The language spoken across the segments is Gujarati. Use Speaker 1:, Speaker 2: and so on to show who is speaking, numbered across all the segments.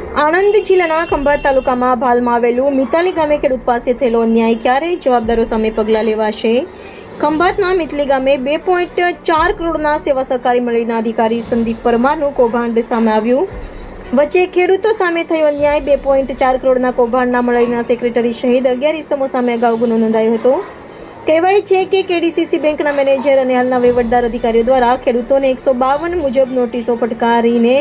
Speaker 1: આણંદ જિલ્લાના ખંભાત તાલુકામાં ભાલમાં આવેલું મિતાલી ગામે ખેડૂત પાસે થયેલો અન્યાય ક્યારે જવાબદારો સામે પગલાં લેવાશે. ખંભાતના મિતલી ગામે બે પોઈન્ટ ચાર કરોડના સેવા સહકારી મંડળીના અધિકારી સંદીપ પરમારનું કૌભાંડ સામે આવ્યું. વચ્ચે ખેડૂતો સામે થયો અન્યાય, બે પોઈન્ટ ચાર કરોડના કૌભાંડના મંડળીના સેક્રેટરી શહીદ અગિયાર ઇસમો સામે અગાઉ ગુનો નોંધાયો હતો. કહેવાય છે કે કેડીસીસી બેંકના મેનેજર અને હાલના વહીવટદાર અધિકારીઓ દ્વારા ખેડૂતોને એકસો બાવન મુજબ નોટિસો ફટકારીને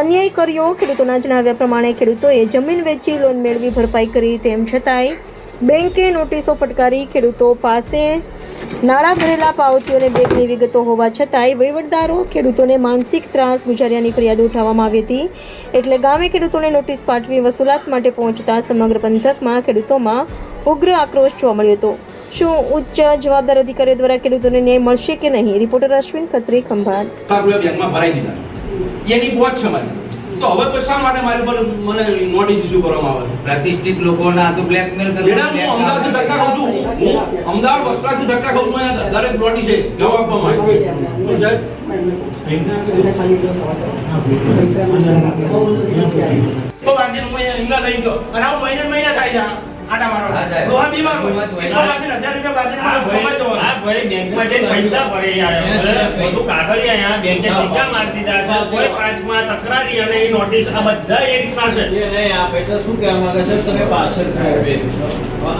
Speaker 1: અન્યાય કર્યો. ખેડૂતોના જણાવ્યા પ્રમાણે ખેડૂતોએ જમીન વેચી લોન મેળવી ભરપાઈ કરી તેમ છતાંય બેંકે નોટિસો ફટકારી ખેડૂતો પાસે નાણાં ભરેલા પાવતીઓને બેંકની વિગતો હોવા છતાંય વહીવટદારો ખેડૂતોને માનસિક ત્રાસ ગુજાર્યાની ફરિયાદ ઉઠાવવામાં આવી હતી. એટલે ગામે ખેડૂતોને નોટિસ પાઠવી વસૂલાત માટે પહોંચતા સમગ્ર પંથકમાં ખેડૂતોમાં ઉગ્ર આક્રોશ જોવા મળ્યો હતો. શું ઉચ્ચ જવાબદાર અધિકારીઓ દ્વારા ખેડૂતોને ન્યાય મળશે કે નહીં? રિપોર્ટર અશ્વિન ખત્રી ખંભાત.
Speaker 2: બેંકમાં ભરાઈ દીધા. એની પહોંચ છે તો હવે તો શા માટે મારી પર મને નોટિસ ઇસ્યુ કરવામાં આવે? છે
Speaker 3: પ્રતિષ્ઠિત લોકોના તો બ્લેકમેલ
Speaker 2: મેડમ હું અમદાવાદથી ધક્કા ખાઉં છું. હું અમદાવાદ વસ્ત્રાથી ધક્કા ખાઉં છું. અહીંયા દરેક નોટિસ છે જવાબ આપવા માટે. તો વાંચીને હું અહીંયા લઈ ગયો. અને આવું મહિને મહિને થાય છે. આટા મારો
Speaker 3: હા,
Speaker 2: બીમાર હોય.
Speaker 3: હા,
Speaker 2: ઈસરો હજાર રૂપિયા વાંચીને
Speaker 4: આ
Speaker 2: મારે ખબર
Speaker 4: આ ભાઈ બેંકમાં જઈને પૈસા પડે યાર બધું કાગળિયા અહીંયા બેંકે સિક્કા મારી દીધા છે. કોઈ પાંચમાં તકરારી અને એ નોટિસ આ બધા એક રીતના
Speaker 5: એ નહીં આપે તો શું કહેવા માંગે છે? તમે પાછળ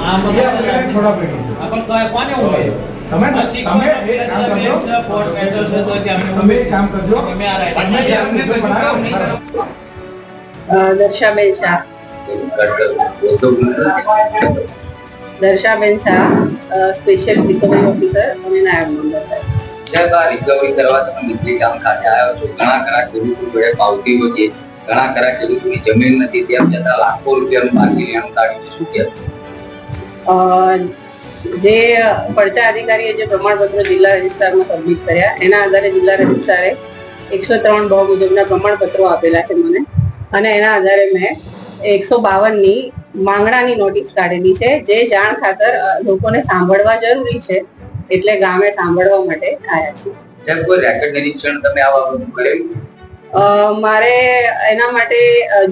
Speaker 5: આ મતલબ
Speaker 6: થોડા પૈકી
Speaker 5: આ કોને ઉમેર્યો?
Speaker 6: તમે તમે એક કામ કરજો.
Speaker 5: બે છે, પોસ્ટ મેટલ છે, તો
Speaker 6: તમે એક કામ કરજો.
Speaker 5: તમે આ રાઇટિંગ
Speaker 4: તમે
Speaker 5: માં
Speaker 4: કશું કામ નહીં કરો.
Speaker 7: અ, Darshaben Shah Darshaben Shah special recovery officer અને નાયબ મામલતદાર
Speaker 3: સાહેબ આ રિકવરી કરવા તમે ગામ ખાતે આવ્યો છો. ઘણા ખરા ખેડૂતો જોડે પાવતી છે ઘણા ખરા ખેડૂતોની જમીન નથી. ત્યાં જતા લાખો રૂપિયાનું બાકી લેણું કાઢ્યું શું કહેશો
Speaker 7: જે પડચા અધિકારીએ જે પ્રમાણપત્રો જિલ્લા રજિસ્ટ્રારમાં સબમિટ કર્યા એના આધારે જિલ્લા રજિસ્ટ્રારે એકસો ત્રણ બહુ મુજબના પ્રમાણપત્રો આપેલા છે મને. અને એના આધારે મેં એકસો બાવનની માંગણાની નોટિસ કાઢેલી છે. જે જાણ ખાતર લોકોને સાંભળવા જરૂરી છે. એટલે ગામે સાંભળવા માટે આવ્યા છીએ. મારે એના માટે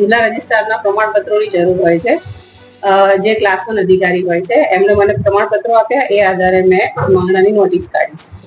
Speaker 7: જિલ્લા રજિસ્ટ્રારના પ્રમાણપત્રોની જરૂર હોય છે. જે ક્લાસ વન અધિકારી હોય છે એમને મને પ્રમાણપત્રો આપ્યા. એ આધારે મેં માંગણાની નોટિસ કાઢી છે.